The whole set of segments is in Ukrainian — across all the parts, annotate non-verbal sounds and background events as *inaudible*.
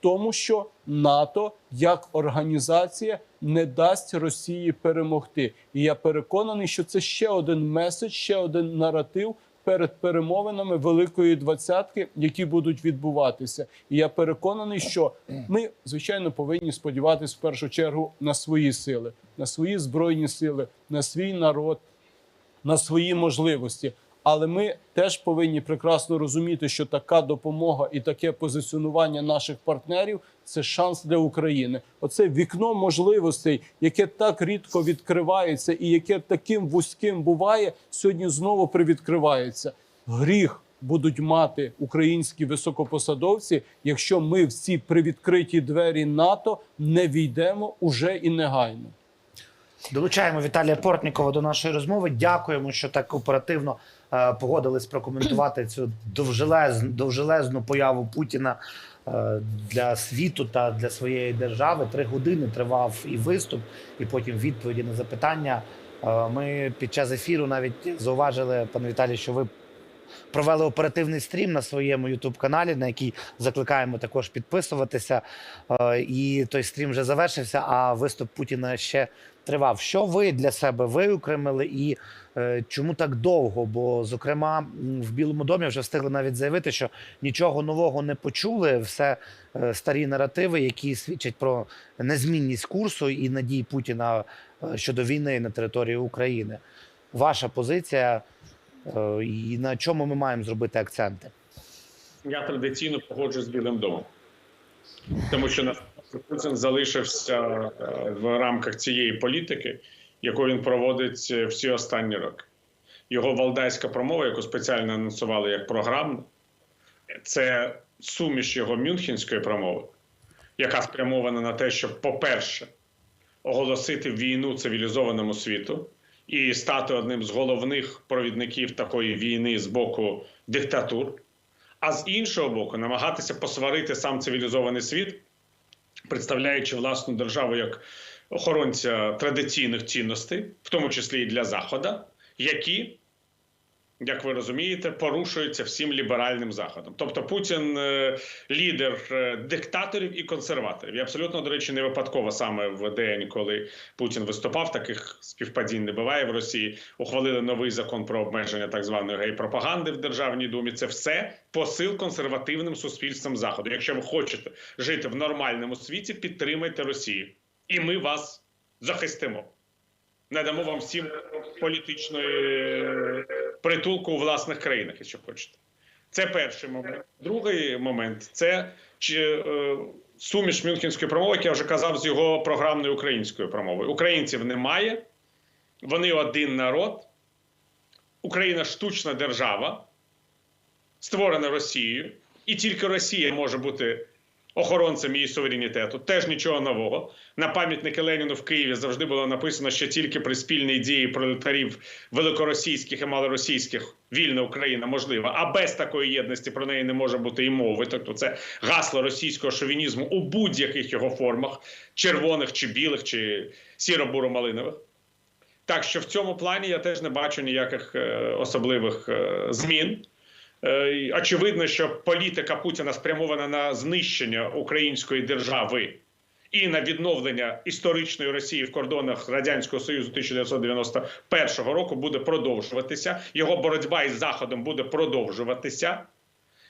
тому, що НАТО як організація не дасть Росії перемогти. І я переконаний, що це ще один меседж, ще один наратив перед перемовинами Великої двадцятки, які будуть відбуватися. І я переконаний, що ми звичайно повинні сподіватися в першу чергу на свої сили, на свої збройні сили, на свій народ, на свої можливості. Але ми теж повинні прекрасно розуміти, що така допомога і таке позиціонування наших партнерів це шанс для України. Оце вікно можливостей, яке так рідко відкривається, і яке таким вузьким буває, сьогодні знову привідкривається. Гріх будуть мати українські високопосадовці, якщо ми в ці привідкриті двері НАТО не війдемо уже і негайно. Долучаємо Віталія Портнікова до нашої розмови. Дякуємо, що так оперативно погодились прокоментувати цю довжелезну, довжелезну появу Путіна е, для світу та для своєї держави. Три години тривав і виступ, і потім відповіді на запитання. Е, ми під час ефіру навіть зауважили, пане Віталій, що ви провели оперативний стрім на своєму youtube каналі, на який закликаємо також підписуватися. Е, І той стрім вже завершився, а виступ Путіна ще тривав. Що ви для себе виокремили і е, чому так довго? Бо, зокрема, в Білому домі вже встигли навіть заявити, що нічого нового не почули. Все е, старі наративи, які свідчать про незмінність курсу і надій Путіна е, щодо війни на території України. Ваша позиція е, і на чому ми маємо зробити акценти? Я традиційно погоджуюсь з Білим домом, тому що Путін залишився е, в рамках цієї політики, яку він проводить е, всі останні роки. Його валдайська промова, яку спеціально анонсували як програмну, це суміш його мюнхенської промови, яка спрямована на те, щоб, по-перше, оголосити війну цивілізованому світу і стати одним з головних провідників такої війни з боку диктатур а з іншого боку, намагатися посварити сам цивілізований світ, представляючи власну державу як охоронця традиційних цінностей, в тому числі і для Заходу, які, як ви розумієте, порушуються всім ліберальним заходом. Тобто Путін е, лідер е, диктаторів і консерваторів. І абсолютно, до речі, не випадково саме в день, коли Путін виступав, таких співпадінь не буває в Росії. Ухвалили новий закон про обмеження так званої гей-пропаганди в Державній думі. Це все посил консервативним суспільством заходу. Якщо ви хочете жити в нормальному світі, підтримайте Росію, і ми вас захистимо. Не дамо вам всім політичної притулку у власних країнах, якщо хочете. Це перший момент. Другий момент це е, суміш Мюнхенської промови, як я вже казав, з його програмною українською промовою. Українців немає, вони один народ. Україна штучна держава, створена Росією, і тільки Росія може бути охоронцем її суверенітету. Теж нічого нового. На пам'ятники Леніну в Києві завжди було написано, що тільки при спільній дії пролетарів великоросійських і малоросійських вільна Україна можлива. А без такої єдності про неї не може бути і мови. Тобто це гасло російського шовінізму у будь-яких його формах, червоних чи білих, чи сіро-буро-малинових. Так що в цьому плані я теж не бачу ніяких е, особливих е, змін. Е, Очевидно, що політика Путіна спрямована на знищення української держави і на відновлення історичної Росії в кордонах Радянського Союзу 1991 року буде продовжуватися. Його боротьба із Заходом буде продовжуватися.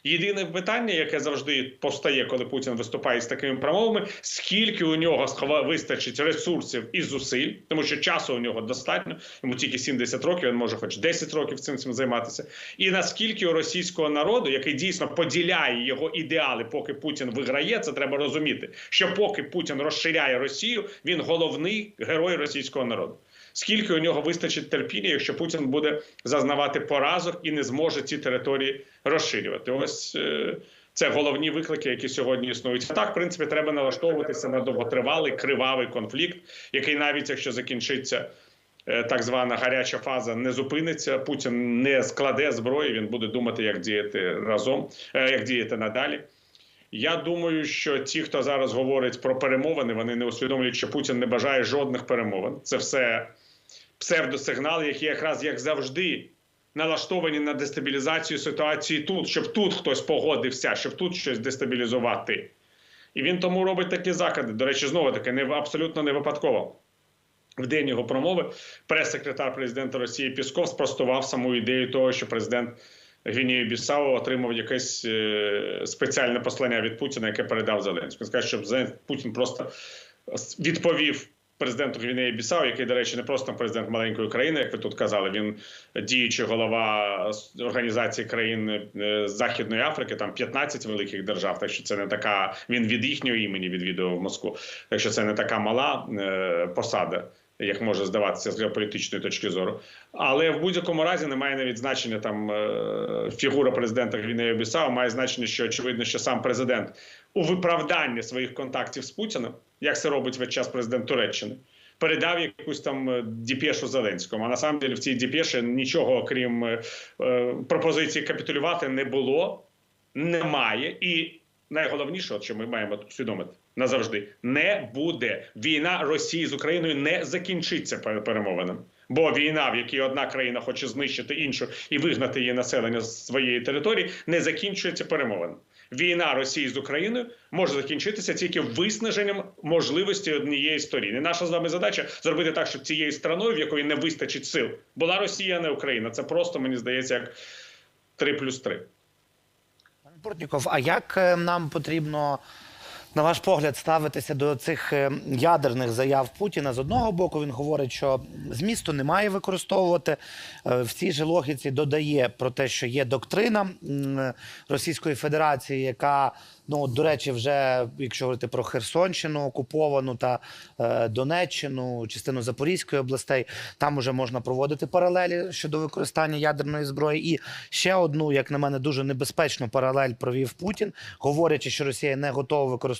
Єдине питання, яке завжди повстає, коли Путін виступає з такими промовами, скільки у нього вистачить ресурсів і зусиль, тому що часу у нього достатньо, йому тільки 70 років, він може хоч 10 років цим цим займатися. І наскільки у російського народу, який дійсно поділяє його ідеали, поки Путін виграє, це треба розуміти. Що поки Путін розширяє Росію, він головний герой російського народу. Скільки у нього вистачить терпіння, якщо Путін буде зазнавати поразок і не зможе ці території розширювати? Ось е, це головні виклики, які сьогодні існують. Так, в принципі, треба налаштовуватися на довготривалий кривавий конфлікт, який навіть якщо закінчиться. е, Так звана гаряча фаза не зупиниться. Путін не складе зброї. Він буде думати, як діяти разом, е, як діяти надалі. Я думаю, що ті, хто зараз говорить про перемовини, вони не усвідомлюють, що Путін не бажає жодних перемовин. Це все псевдосигнали, які якраз як завжди налаштовані на дестабілізацію ситуації тут, щоб тут хтось погодився, щоб тут щось дестабілізувати. І він тому робить такі закиди. До речі, знову таки, не абсолютно не випадково. В день його промови прес-секретар президента Росії Пісков спростував саму ідею того, що президент Гвінії Бісау отримав якесь е, спеціальне послання від Путіна, яке передав Зеленському. Сказав, щоб Путін просто відповів президенту Гвінеї Бісау, який, до речі, не просто президент маленької країни, як ви тут казали. Він діючий голова організації країн е, Західної Африки, там 15 великих держав. Так що це не така. Він від їхнього імені відвідував Москву. Так що це не така мала е, посада. Як може здаватися з геополітичної точки зору, але в будь-якому разі немає навіть значення там е, фігура президента Гвінеї Бісау має значення, що очевидно, що сам президент у виправданні своїх контактів з Путіним, як це робить весь час президент Туреччини, передав якусь там е, діпешу Зеленському. А на самом деле в цій діпеші нічого окрім е, е, пропозиції капітулювати не було, немає. І найголовніше, що ми маємо усвідомити назавжди, не буде війна Росії з Україною не закінчиться пере- перемовинами. Бо війна, в якій одна країна хоче знищити іншу і вигнати її населення з своєї території, не закінчується перемовинами. Війна Росії з Україною може закінчитися тільки виснаженням можливості однієї сторін. І наша з вами задача зробити так, щоб цією страною, в якої не вистачить сил, була Росія, а не Україна. Це просто мені здається як 3 плюс 3. Пане Портніков, а як е, нам потрібно, на ваш погляд, ставитися до цих е, ядерних заяв Путіна? З одного боку, він говорить, що змісту немає використовувати. Е, В цій же логіці додає про те, що є доктрина Російської Федерації, яка, ну, до речі, вже, якщо говорити про Херсонщину окуповану та е, Донеччину, частину Запорізької областей, там уже можна проводити паралелі щодо використання ядерної зброї. І ще одну, як на мене, дуже небезпечну паралель провів Путін, говорячи, що Росія не готова використовувати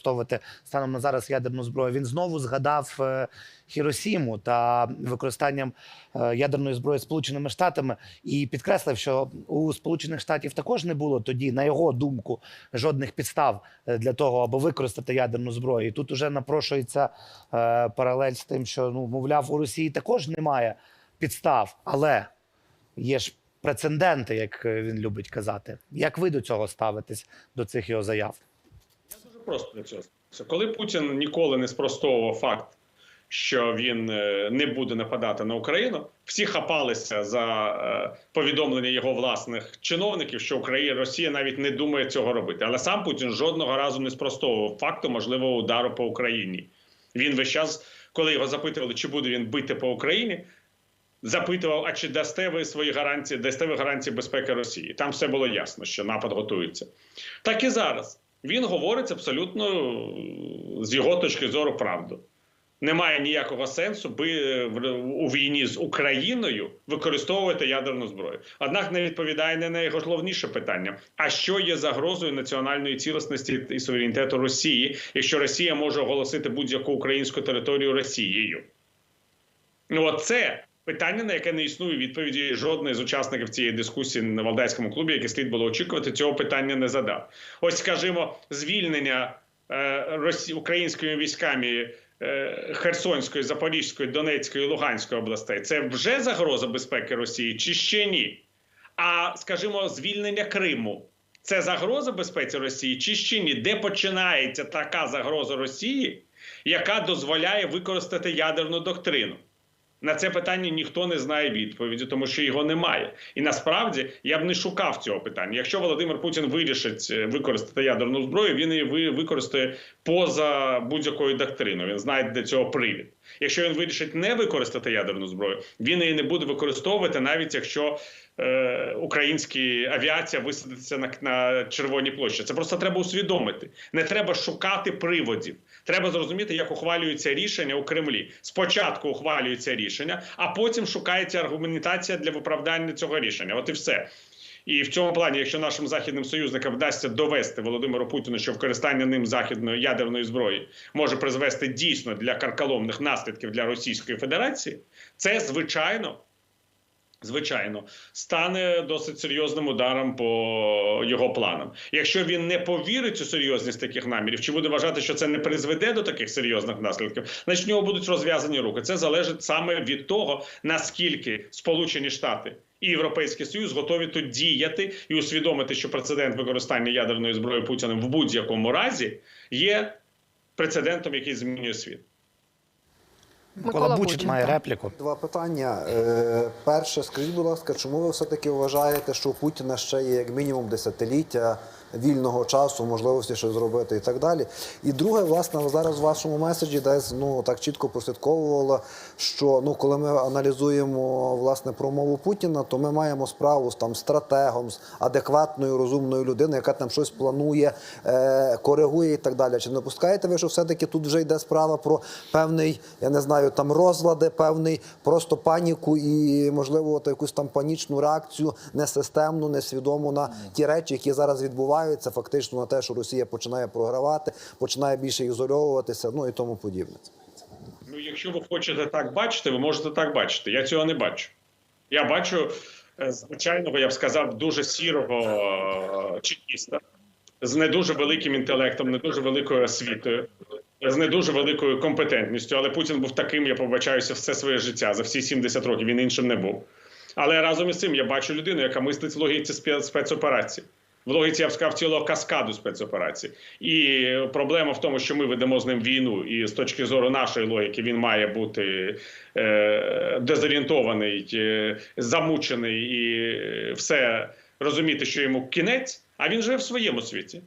станом на зараз ядерну зброю. Він знову згадав е, Хіросіму та використанням е, ядерної зброї Сполученими Штатами і підкреслив, що у Сполучених Штатів також не було тоді, на його думку, жодних підстав е, для того, аби використати ядерну зброю. І тут уже напрошується паралель з тим, що ну мовляв, у Росії також немає підстав, але є ж прецеденти, як він любить казати. Як ви до цього ставитесь до цих його заяв? Просто для цього. Коли Путін ніколи не спростовував факт, що він е, не буде нападати на Україну, всі хапалися за е, повідомлення його власних чиновників, що Україна Росія навіть не думає цього робити. Але сам Путін жодного разу не спростовував факту можливого удару по Україні. Він весь час, коли його запитували, чи буде він бити по Україні. Запитував, а чи дасте ви свої гарантії, дасте ви гарантії безпеки Росії? Там все було ясно, що напад готується. Так і зараз. Він говорить абсолютно е, з його точки зору правду. Немає ніякого сенсу би е, у війні з Україною використовувати ядерну зброю. Однак не відповідає не на найголовніше питання: а що є загрозою національної цілісності і суверенітету Росії, якщо Росія може оголосити будь-яку українську територію Росією? Ну, це питання, на яке не існує відповіді жодної з учасників цієї дискусії на Валдайському клубі, яке слід було очікувати, цього питання не задав. Ось, скажімо, звільнення е, українськими військами. е, Херсонської, Запорізької, Донецької, Луганської областей це вже загроза безпеки Росії чи ще ні? А скажімо, звільнення Криму це загроза безпеці Росії чи ще ні? Де починається така загроза Росії, яка дозволяє використати ядерну доктрину? На це питання ніхто не знає відповіді, тому що його немає. І насправді я б не шукав цього питання. Якщо Володимир Путін вирішить е, використати ядерну зброю, він її використає поза будь-якою доктриною. Він знає для цього привід. Якщо він вирішить не використати ядерну зброю, він її не буде використовувати, навіть якщо е, українська авіація висадиться на, на Червоній площі. Це просто треба усвідомити. Не треба шукати приводів. Треба зрозуміти, як ухвалюються рішення у Кремлі. Спочатку ухвалюється рішення, а потім шукається аргументація для виправдання цього рішення. От і все. І в цьому плані, якщо нашим західним союзникам вдасться довести Володимиру Путіну, що використання ним західної ядерної зброї може призвести дійсно для карколомних наслідків для Російської Федерації, це звичайно. Звичайно, стане досить серйозним ударом по його планам. Якщо він не повірить у серйозність таких намірів, чи буде вважати, що це не призведе до таких серйозних наслідків, значить в нього будуть розв'язані руки. Це залежить саме від того, наскільки Сполучені Штати і Європейський Союз готові тут діяти і усвідомити, що прецедент використання ядерної зброї Путіним в будь-якому разі є прецедентом, який змінює світ. Микола, Микола Бучик має репліку. Два питання. Е, Перше, скажіть, будь ласка, чому ви все-таки вважаєте, що у Путіна ще є як мінімум десятиліття вільного часу, можливості щось зробити і так далі? І друге, власне, зараз в вашому меседжі десь ну так чітко прослідковувало, що ну коли ми аналізуємо власне промову Путіна, то ми маємо справу з там стратегом, з адекватною розумною людиною, яка там щось планує, е, коригує і так далі. Чи не допускаєте ви, що все-таки тут вже йде справа про певний, я не знаю, там розлади, певний просто паніку і, можливо, от якусь там панічну реакцію несистемну, несвідому на ті речі, які зараз відбуваються, фактично на те, що Росія починає програвати, починає більше ізольовуватися, ну і тому подібне. Ну, якщо ви хочете так бачити, ви можете так бачити. Я цього не бачу. Я бачу е, звичайного, я б сказав, дуже сірого е, чекіста з не дуже великим інтелектом, не дуже великою освітою, з не дуже великою компетентністю. Але Путін був таким, я побачаюся все своє життя за всі 70 років. Він іншим не був. Але разом із цим я бачу людину, яка мислить в логіці спе- спецоперацій. В логіці я б сказав цілого каскаду спецоперацій. І проблема в тому, що ми ведемо з ним війну, і з точки зору нашої логіки він має бути е, дезорієнтований, е, замучений і е, все розуміти, що йому кінець. А він живе в своєму світі.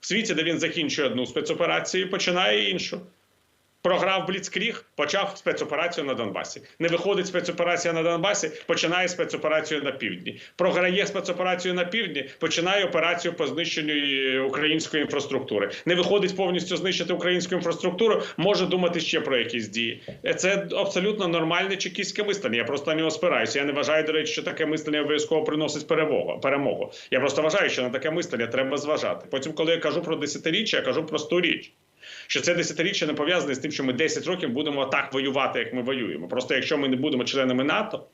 В світі, де він закінчує одну спецоперацію, і починає іншу. Програв Бліцкріг, почав спецоперацію на Донбасі. Не виходить спецоперація на Донбасі, починає спецоперацію на півдні. Програє спецоперацію на півдні, починає операцію по знищенню е, української інфраструктури. Не виходить повністю знищити українську інфраструктуру, може думати ще про якісь дії. Е, Це абсолютно нормальне чекістське мислення. Я просто на нього спираюся. Я не вважаю, до речі, що таке мислення обов'язково приносить перемогу. Я просто вважаю, що на таке мислення треба зважати. Потім, коли я кажу про десятиріччя, я кажу просту річ що це десятиріччя не пов'язане з тим, що ми 10 років будемо так воювати, як ми воюємо. Просто якщо ми не будемо членами НАТО.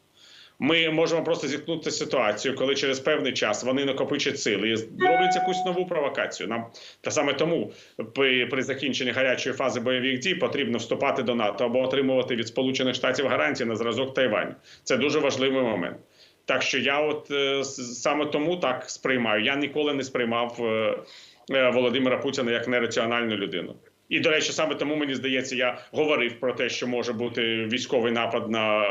Ми можемо просто зіткнути ситуацію, коли через певний час вони накопичать сили і зроблять якусь нову провокацію. Нам та саме тому при, при закінченні гарячої фази бойових дій потрібно вступати до НАТО або отримувати від Сполучених Штатів гарантії на зразок Тайваню. Це дуже важливий момент. Так що я, от е, саме тому так сприймаю. Я ніколи не сприймав е, Володимира Путіна як нераціональну людину. І до речі, саме тому мені здається, я говорив про те, що може бути військовий напад на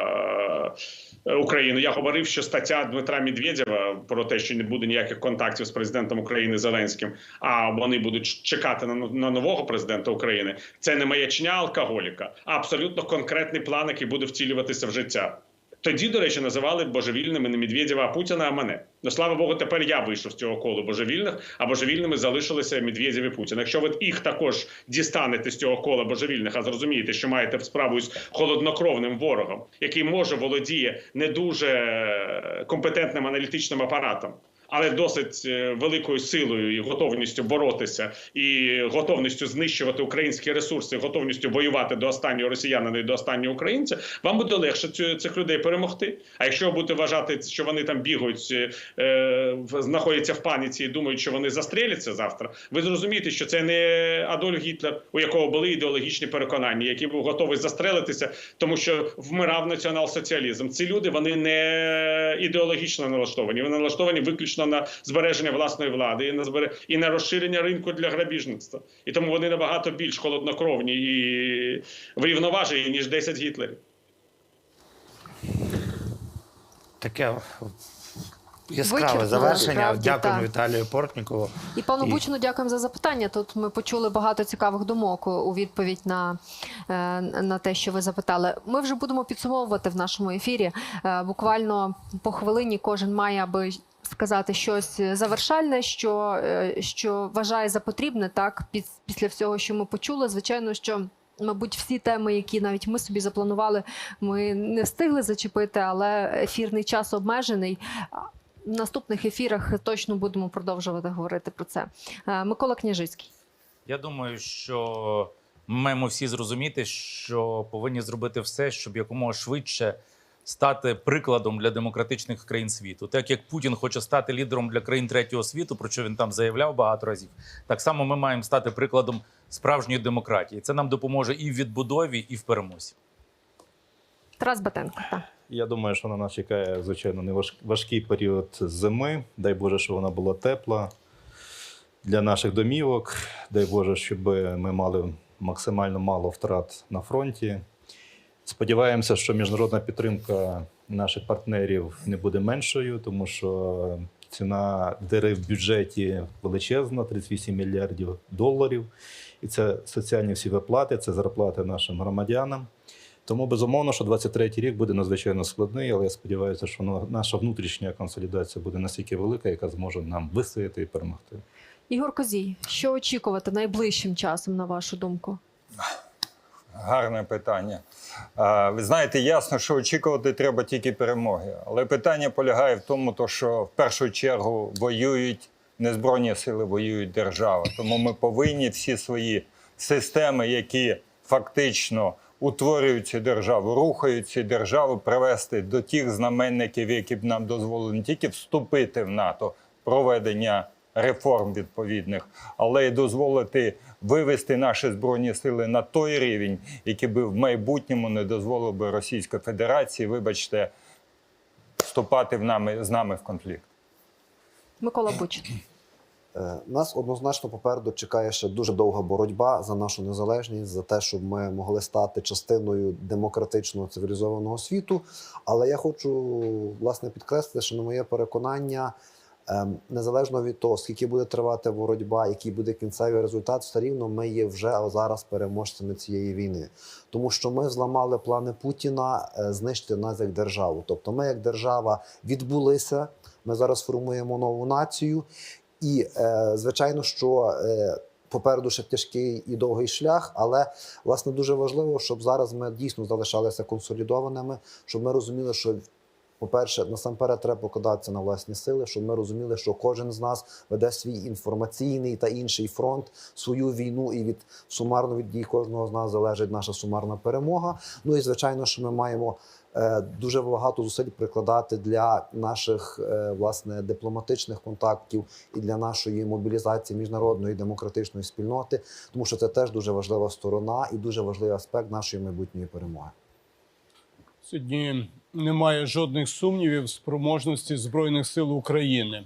е, Україну. Я говорив, що стаття Дмитра Медведєва про те, що не буде ніяких контактів з президентом України Зеленським, а вони будуть чекати на, на нового президента України. Це не маячня алкоголіка, а абсолютно конкретний план, який буде втілюватися в життя. Тоді, до речі, називали божевільними не Медведєва, а Путіна, а мене. Ну слава Богу, тепер я вийшов з цього колу божевільних, а божевільними залишилися Медведєв і Путін. Якщо ви їх також дістанете з цього кола божевільних, а зрозумієте, що маєте справу з холоднокровним ворогом, який може володіє не дуже е, компетентним аналітичним апаратом. Але досить е, великою силою і готовністю боротися, і готовністю знищувати українські ресурси, готовністю воювати до останнього росіянина і до останнього українця, вам буде легше цих людей перемогти. А якщо ви будете вважати, що вони там бігають, е, знаходяться в паніці і думають, що вони застріляться завтра, ви зрозумієте, що це не Адольф Гітлер, у якого були ідеологічні переконання, який був готовий застрелитися, тому що вмирав націонал-соціалізм. Ці люди вони не ідеологічно налаштовані, вони налаштовані виключно на збереження власної влади і на збере... і на розширення ринку для грабіжництва. І тому вони набагато більш холоднокровні і врівноважені, ніж 10 гітлерів. Таке яскраве Вичерпно, завершення. насправді, Дякуємо так. Віталію Портнікову. І пану І- Бучину дякуємо за запитання. Тут ми почули багато цікавих думок у відповідь на, е, на те, що ви запитали. Ми вже будемо підсумовувати в нашому ефірі. Е, Буквально по хвилині кожен має аби сказати щось завершальне, що, е, що вважає за потрібне, так під, після всього, що ми почули. Звичайно, що. Мабуть, всі теми, які навіть ми собі запланували, ми не встигли зачепити, але ефірний час обмежений. В наступних ефірах точно будемо продовжувати говорити про це. Е, Микола Княжицький. Я думаю, що ми маємо всі зрозуміти, що повинні зробити все, щоб якомога швидше стати прикладом для демократичних країн світу. Так як Путін хоче стати лідером для країн третього світу, про що він там заявляв багато разів, так само ми маємо стати прикладом справжньої демократії. Це нам допоможе і в відбудові, і в перемозі. Тарас Батенко. Так. Я думаю, що на нас чекає, звичайно, не важ- важкий період зими. Дай Боже, щоб вона була тепла для наших домівок. Дай Боже, щоб ми мали максимально мало втрат на фронті. Сподіваємося, що міжнародна підтримка наших партнерів не буде меншою, тому що ціна дери в бюджеті величезна 38 мільярдів доларів. І це соціальні всі виплати, це зарплати нашим громадянам. Тому безумовно, що 23-й рік буде надзвичайно складний, але я сподіваюся, що наша внутрішня консолідація буде настільки велика, яка зможе нам вистояти і перемогти. Ігор Козій, що очікувати найближчим часом, на вашу думку? *laughs* Гарне питання. Ви знаєте, ясно, що очікувати треба тільки перемоги. Але питання полягає в тому, то, що в першу чергу воюють не збройні сили, воюють держава. Тому ми повинні всі свої системи, які фактично утворюють цю державу, рухають цю державу, привести до тих знаменників, які б нам дозволили не тільки вступити в НАТО, проведення реформ відповідних, але й дозволити вивести наші збройні сили на той рівень, який би в майбутньому не дозволив би Російській Федерації, вибачте, вступати в нами з нами в конфлікт. Микола Бучин. Е, Нас однозначно попереду чекає ще дуже довга боротьба за нашу незалежність, за те, щоб ми могли стати частиною демократичного цивілізованого світу. Але я хочу власне підкреслити, що на моє переконання, незалежно від того, скільки буде тривати боротьба, який буде кінцевий результат, все рівно ми є вже зараз переможцями цієї війни, тому що ми зламали плани Путіна е, знищити нас як державу. Тобто, ми як держава відбулися. Ми зараз формуємо нову націю, і е, звичайно, що е, попереду ще тяжкий і довгий шлях, але власне дуже важливо, щоб зараз ми дійсно залишалися консолідованими, щоб ми розуміли, що. По-перше, насамперед треба покладатися на власні сили, щоб ми розуміли, що кожен з нас веде свій інформаційний та інший фронт, свою війну, і від сумарно від дій кожного з нас залежить наша сумарна перемога. Ну і звичайно, що ми маємо е, дуже багато зусиль прикладати для наших е, власне дипломатичних контактів і для нашої мобілізації міжнародної демократичної спільноти, тому що це теж дуже важлива сторона і дуже важливий аспект нашої майбутньої перемоги. Сьогодні немає жодних сумнівів спроможності Збройних сил України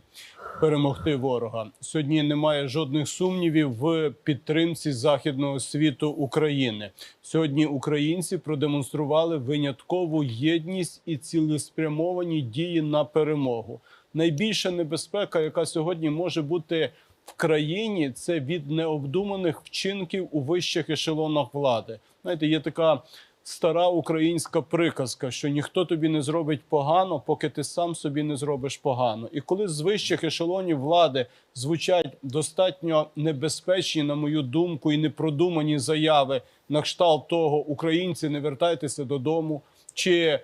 перемогти ворога. Сьогодні немає жодних сумнівів в підтримці західного світу України. Сьогодні українці продемонстрували виняткову єдність і цілеспрямовані дії на перемогу. Найбільша небезпека, яка сьогодні може бути в країні, це від необдуманих вчинків у вищих ешелонах влади. Знаєте, є така стара українська приказка, що ніхто тобі не зробить погано, поки ти сам собі не зробиш погано. І коли з вищих ешелонів влади звучать достатньо небезпечні, на мою думку, і непродумані заяви на кшталт того, українці не вертайтеся додому, чи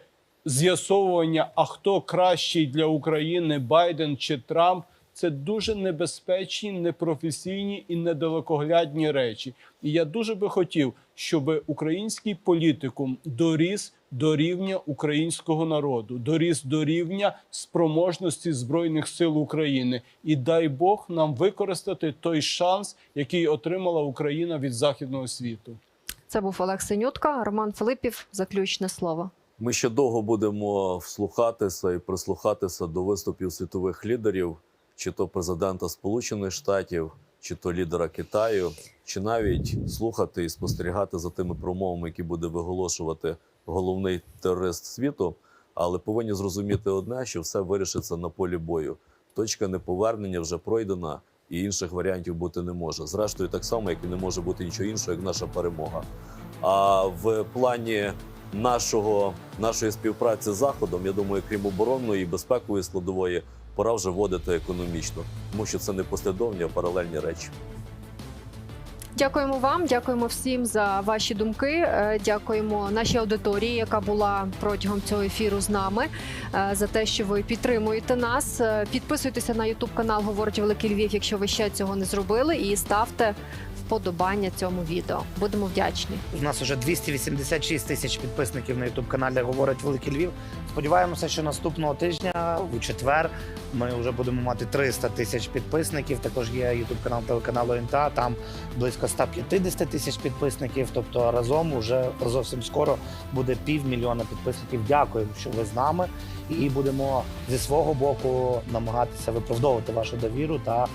з'ясовування, а хто кращий для України, Байден чи Трамп. Це дуже небезпечні, непрофесійні і недалекоглядні речі. І я дуже би хотів, щоб український політикум доріс до рівня українського народу, доріс до рівня спроможності збройних сил України. І дай Бог нам використати той шанс, який отримала Україна від західного світу. Це був Олег Синютка, Роман Филипів. Заключне слово. Ми ще довго будемо вслухатися і прислухатися до виступів світових лідерів, чи то президента Сполучених Штатів, чи то лідера Китаю, чи навіть слухати і спостерігати за тими промовами, які буде виголошувати головний терорист світу. Але повинні зрозуміти одне, що все вирішиться на полі бою. Точка неповернення вже пройдена, і інших варіантів бути не може. Зрештою, так само, як і не може бути нічого іншого, як наша перемога. А в плані нашого нашої співпраці з заходом, я думаю, крім оборонної і безпекової складової, пора вже вводити економічно, тому що це не послідовні, а паралельні речі. Дякуємо вам, дякуємо всім за ваші думки. Е, Дякуємо нашій аудиторії, яка була протягом цього ефіру з нами, е, за те, що ви підтримуєте нас. Е, Підписуйтеся на Ютуб канал Говорить Великий Львів, якщо ви ще цього не зробили, і ставте вподобання цьому відео. Будемо вдячні. У нас вже 286 тисяч підписників на youtube каналі Говорить Великий Львів. Сподіваємося, що наступного тижня у четвер ми вже будемо мати 300 тисяч підписників. Також є youtube канал телеканалу НТА. Там близько 150 тисяч підписників. Тобто разом уже зовсім скоро буде півмільйона підписників. Дякуємо, що ви з нами, і будемо зі свого боку намагатися виправдовувати вашу довіру та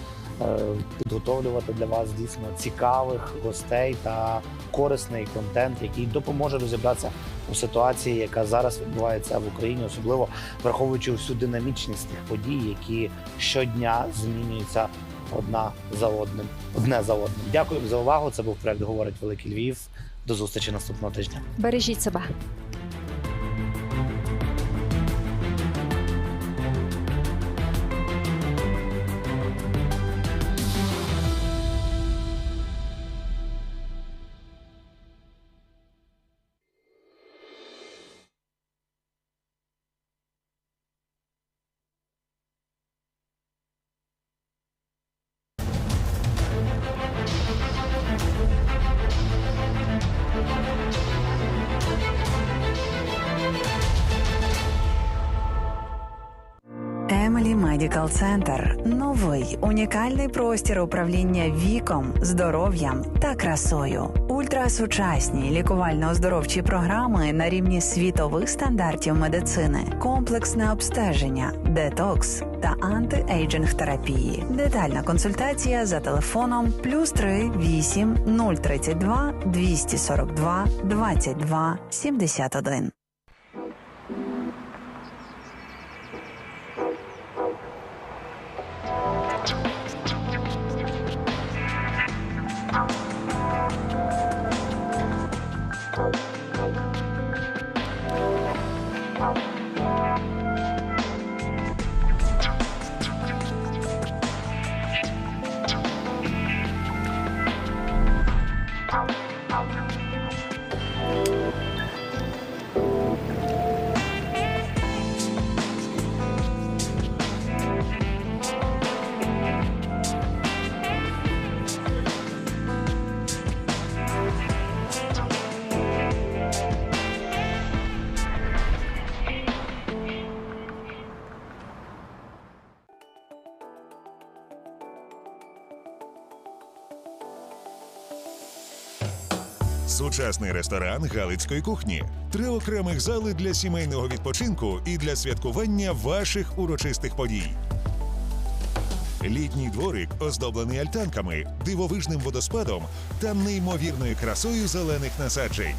підготовлювати для вас дійсно цікавих гостей та корисний контент, який допоможе розібратися у ситуації, яка зараз відбувається в Україні, особливо враховуючи всю динамічність тих подій, які щодня змінюються одна за одним, одне за одним. Дякую за увагу. Це був проект Говорить Великий Львів. До зустрічі наступного тижня. Бережіть себе. Медікал Центр новий унікальний простір управління віком, здоров'ям та красою. Ультрасучасні лікувально-оздоровчі програми на рівні світових стандартів медицини, комплексне обстеження, детокс та антиейджинг терапії. Детальна консультація за телефоном плюс 3 8 032 242 22 71. Сучасний ресторан галицької кухні, три окремих зали для сімейного відпочинку і для святкування ваших урочистих подій. Літній дворик оздоблений альтанками, дивовижним водоспадом та неймовірною красою зелених насаджень.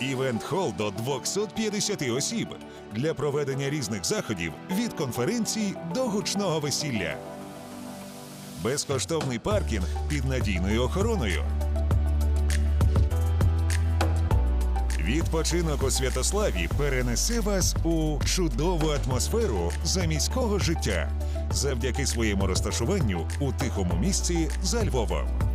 Івент-хол до 250 осіб для проведення різних заходів від конференцій до гучного весілля. Безкоштовний паркінг під надійною охороною. Відпочинок у Святославі перенесе вас у чудову атмосферу заміського життя завдяки своєму розташуванню у тихому місці за Львовом.